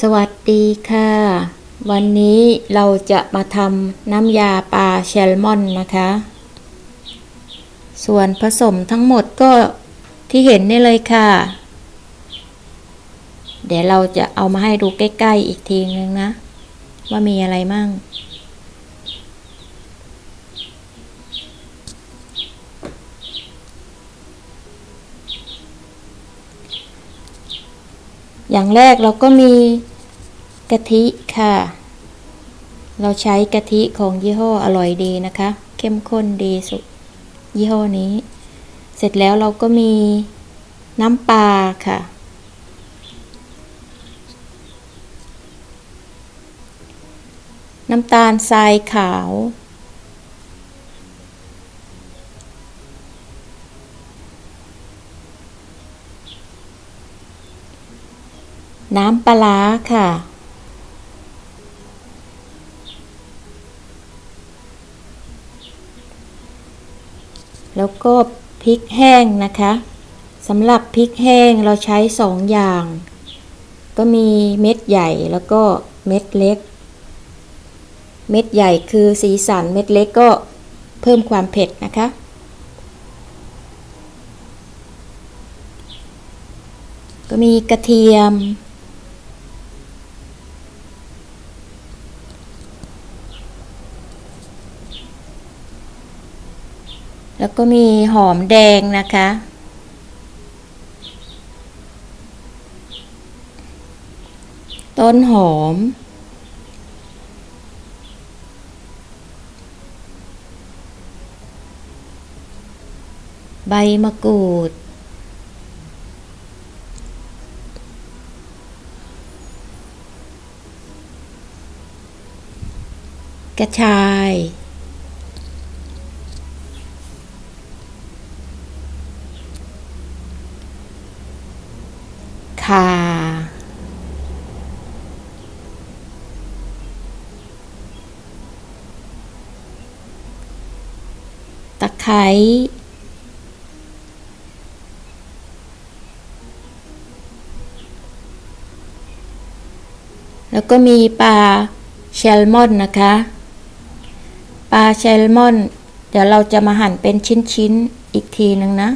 สวัสดีค่ะ วันนี้เราจะมาทำน้ำยาปลาแซลมอนนะคะ ส่วนผสมทั้งหมดก็ที่เห็นนี่เลยค่ะ เดี๋ยวเราจะเอามาให้ดูใกล้ ๆ อีกทีนึงนะ ว่ามีอะไรมั่ง อย่างแรกเราก็มีกะทิค่ะ เราใช้กะทิของยี่ห้ออร่อยดีนะคะ เข้มข้นดีสุดยี่ห้อนี้ เสร็จแล้วเราก็มีน้ำปลาค่ะ น้ำตาลทรายขาว น้ำปลาค่ะ แล้วก็พริกแห้งนะคะสำหรับพริกแห้งเราใช้สองอย่าง ก็มีเม็ดใหญ่แล้วก็เม็ดเล็ก เม็ดใหญ่คือสีสันเม็ดเล็กก็เพิ่มความเผ็ดนะคะก็มีกระเทียม แล้วก็มีหอมแดงนะคะ ต้นหอม ใบมะกรูดกระชาย ข่า ตะไคร้แล้วก็มีปลาแซลมอนนะคะ ปลาแซลมอน เดี๋ยวเราจะมาหั่นเป็นชิ้นๆอีกทีหนึ่งนะ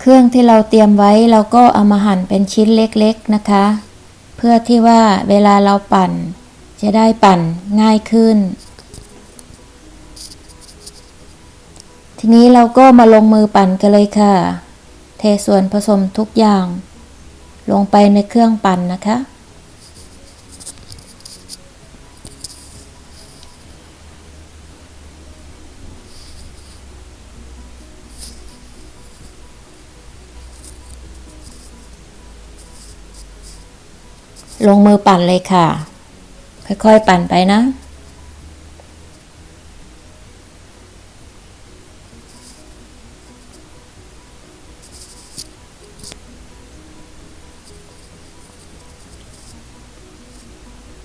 เครื่องที่เราเตรียมไว้เราก็เอามาหั่นเป็นชิ้นเล็กๆนะคะ เพื่อที่ว่าเวลาเราปั่น จะได้ปั่นง่ายขึ้น ทีนี้เราก็มาลงมือปั่นกันเลยค่ะ เทส่วนผสมทุกอย่าง ลงไปในเครื่องปั่นนะคะ ลงมือปั่นเลยค่ะ ค่อยๆ ปั่นไปนะ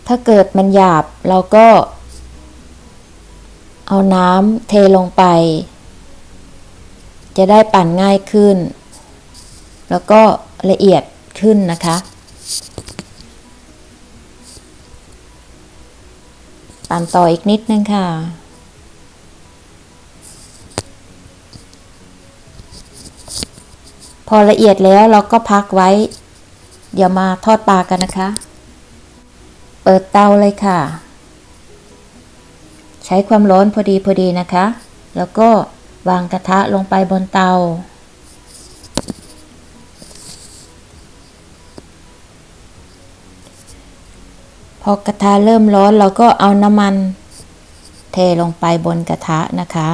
ถ้าเกิดมันหยาบเราก็ เอาน้ำเทลงไป จะได้ปั่นง่ายขึ้น แล้วก็ละเอียดขึ้นนะคะ ปั่นต่ออีกนิดนึงค่ะ พอละเอียดแล้วเราก็พักไว้ เดี๋ยวมาทอดปลากันนะคะ เปิดเตาเลยค่ะ ใช้ความร้อนพอดีพอดีนะคะ แล้วก็วางกระทะลงไปบนเตา พอกระทะเริ่มร้อนเราก็เอาน้ำมัน เทลงไปบนกระทะนะคะ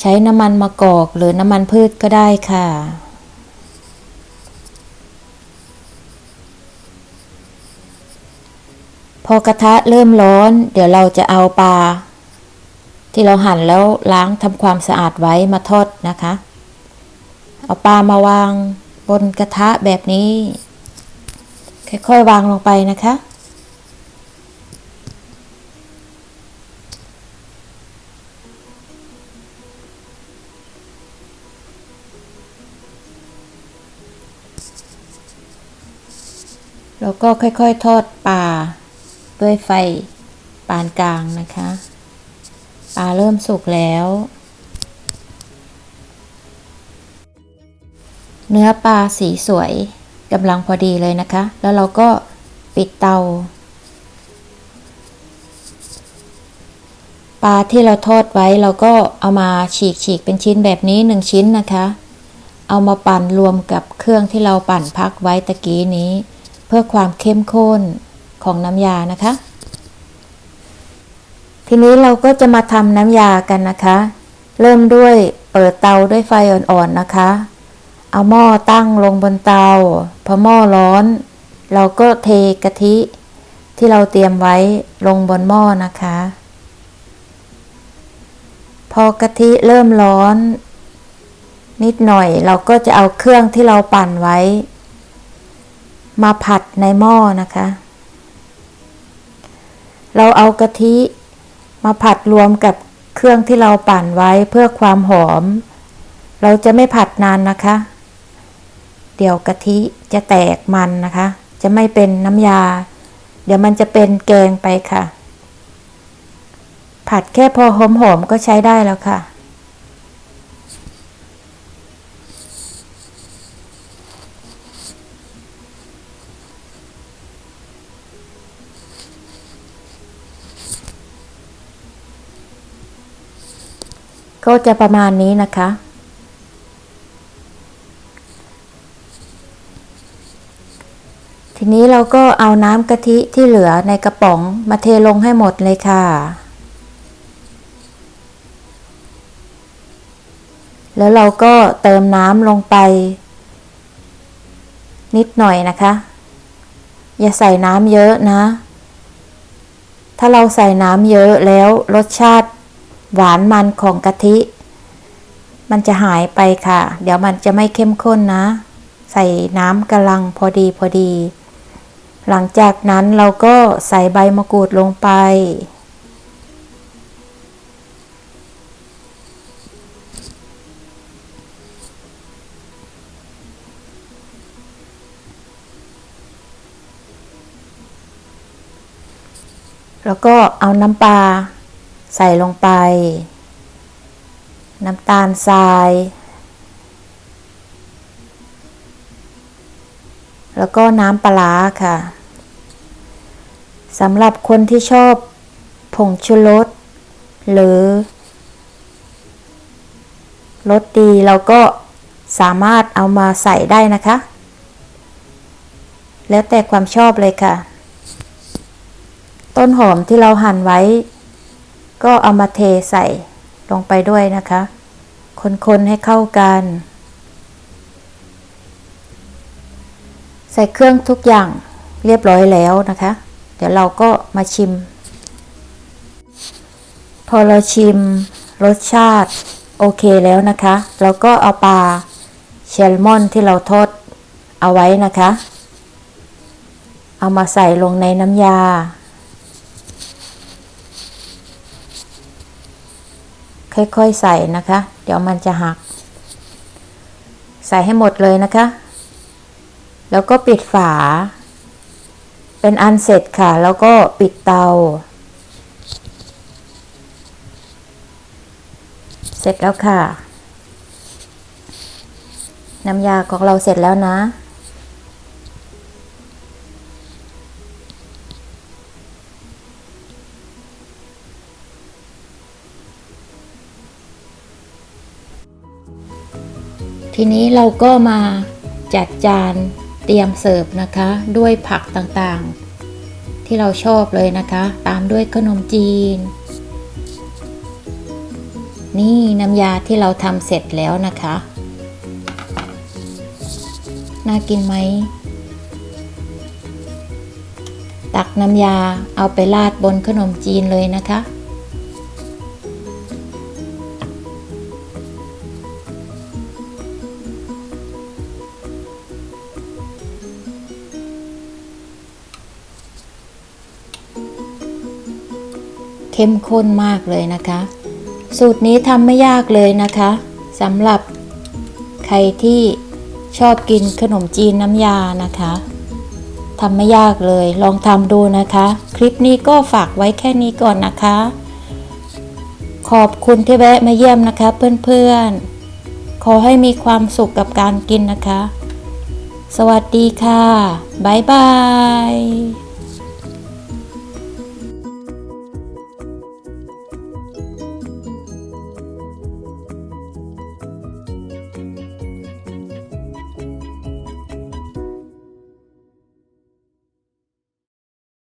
ใช้น้ำมันมะกอกหรือน้ำมันพืชก็ได้ค่ะ พอกระทะเริ่มร้อน เดี๋ยวเราจะเอาปลาที่เราหั่นแล้วล้างทำความสะอาดไว้มาทอดนะคะ เอาปลามาวางบนกระทะแบบนี้ ค่อยๆวางลงไปนะคะ แล้วก็ค่อยๆ ทอดปลาด้วยไฟปานกลางนะคะ ปลาเริ่มสุกแล้ว เนื้อปลาสีสวยกำลังพอดีเลยนะคะ แล้วเราก็ปิดเตา ปลาที่เราทอดไว้เราก็เอามาฉีกฉีกเป็นชิ้นแบบนี้หนึ่งชิ้นนะคะ เอามาปั่นรวมกับเครื่องที่เราปั่นพักไว้ตะกี้นี้ เพื่อความเข้มข้นของน้ำยานะคะ ทีนี้เราก็จะมาทำน้ำยากันนะคะ เริ่มด้วยเปิดเตาด้วยไฟอ่อนๆนะคะ เอาหม้อตั้งลงบนเตาพอหม้อร้อน เราก็เทกะทิที่เราเตรียมไว้ลงบนหม้อนะคะ พอกะทิเริ่มร้อน นิดหน่อยเราก็จะเอาเครื่องที่เราปั่นไว้ มาผัดในหม้อนะคะ เราเอากะทิมาผัดรวมกับเครื่องที่เราปั่นไว้เพื่อความหอม เราจะไม่ผัดนานนะคะ เดี๋ยวกะทิจะแตกมันนะคะ จะไม่เป็นน้ำยา เดี๋ยวมันจะเป็นแกงไปค่ะ ผัดแค่พอหอมๆก็ใช้ได้แล้วค่ะ ก็จะประมาณนี้นะคะ ทีนี้เราก็เอาน้ำกะทิที่เหลือในกระป๋องมาเทลงให้หมดเลยค่ะ แล้วเราก็เติมน้ำลงไป นิดหน่อยนะคะ อย่าใส่น้ำเยอะนะถ้าเราใส่น้ำเยอะแล้วรสชาติ หวานมันของกะทิ มันจะหายไปค่ะ เดี๋ยวมันจะไม่เข้มข้นนะ ใส่น้ำกำลังพอดีพอดี หลังจากนั้นเราก็ใส่ใบมะกรูดลงไป แล้วก็เอาน้ำปลา ใส่ลงไป น้ำตาลทราย แล้วก็น้ำปลาค่ะสำหรับคนที่ชอบผงชูรสหรือรสดีเราก็สามารถเอามาใส่ได้นะคะ แล้วแต่ความชอบเลยค่ะ ต้นหอมที่เราหั่นไว้ ก็เอามาเทใส่ลงไปด้วยนะคะ คนๆให้เข้ากัน ใส่เครื่องทุกอย่างเรียบร้อยแล้วนะคะ เดี๋ยวเราก็มาชิม พอเราชิมรสชาติโอเคแล้วนะคะ เราก็เอาปลาแซลมอนที่เราทอดเอาไว้นะคะ เอามาใส่ลงในน้ำยา ค่อยๆใส่นะคะ เดี๋ยวมันจะหัก ใส่ให้หมดเลยนะคะ แล้วก็ปิดฝา เป็นอันเสร็จค่ะ แล้วก็ปิดเตา เสร็จแล้วค่ะ น้ำยาของเราเสร็จแล้วนะ ทีนี้เราก็มาจัดจานเตรียมเสิร์ฟนะคะ ด้วยผักต่างๆ ที่เราชอบเลยนะคะ ตามด้วยขนมจีน นี่น้ำยาที่เราทำเสร็จแล้วนะคะ น่ากินไหม ตักน้ำยาเอาไปราดบนขนมจีนเลยนะคะ เข้มข้นมากเลยนะคะ สูตรนี้ทำไม่ยากเลยนะคะสำหรับใครที่ชอบกินขนมจีนน้ำยานะคะทำไม่ยากเลย ลองทำดูนะคะ คลิปนี้ก็ฝากไว้แค่นี้ก่อนนะคะ ขอบคุณที่แวะมาเยี่ยมนะคะเพื่อนๆ ขอให้มีความสุขกับการกินนะคะ สวัสดีค่ะ บ๊ายบาย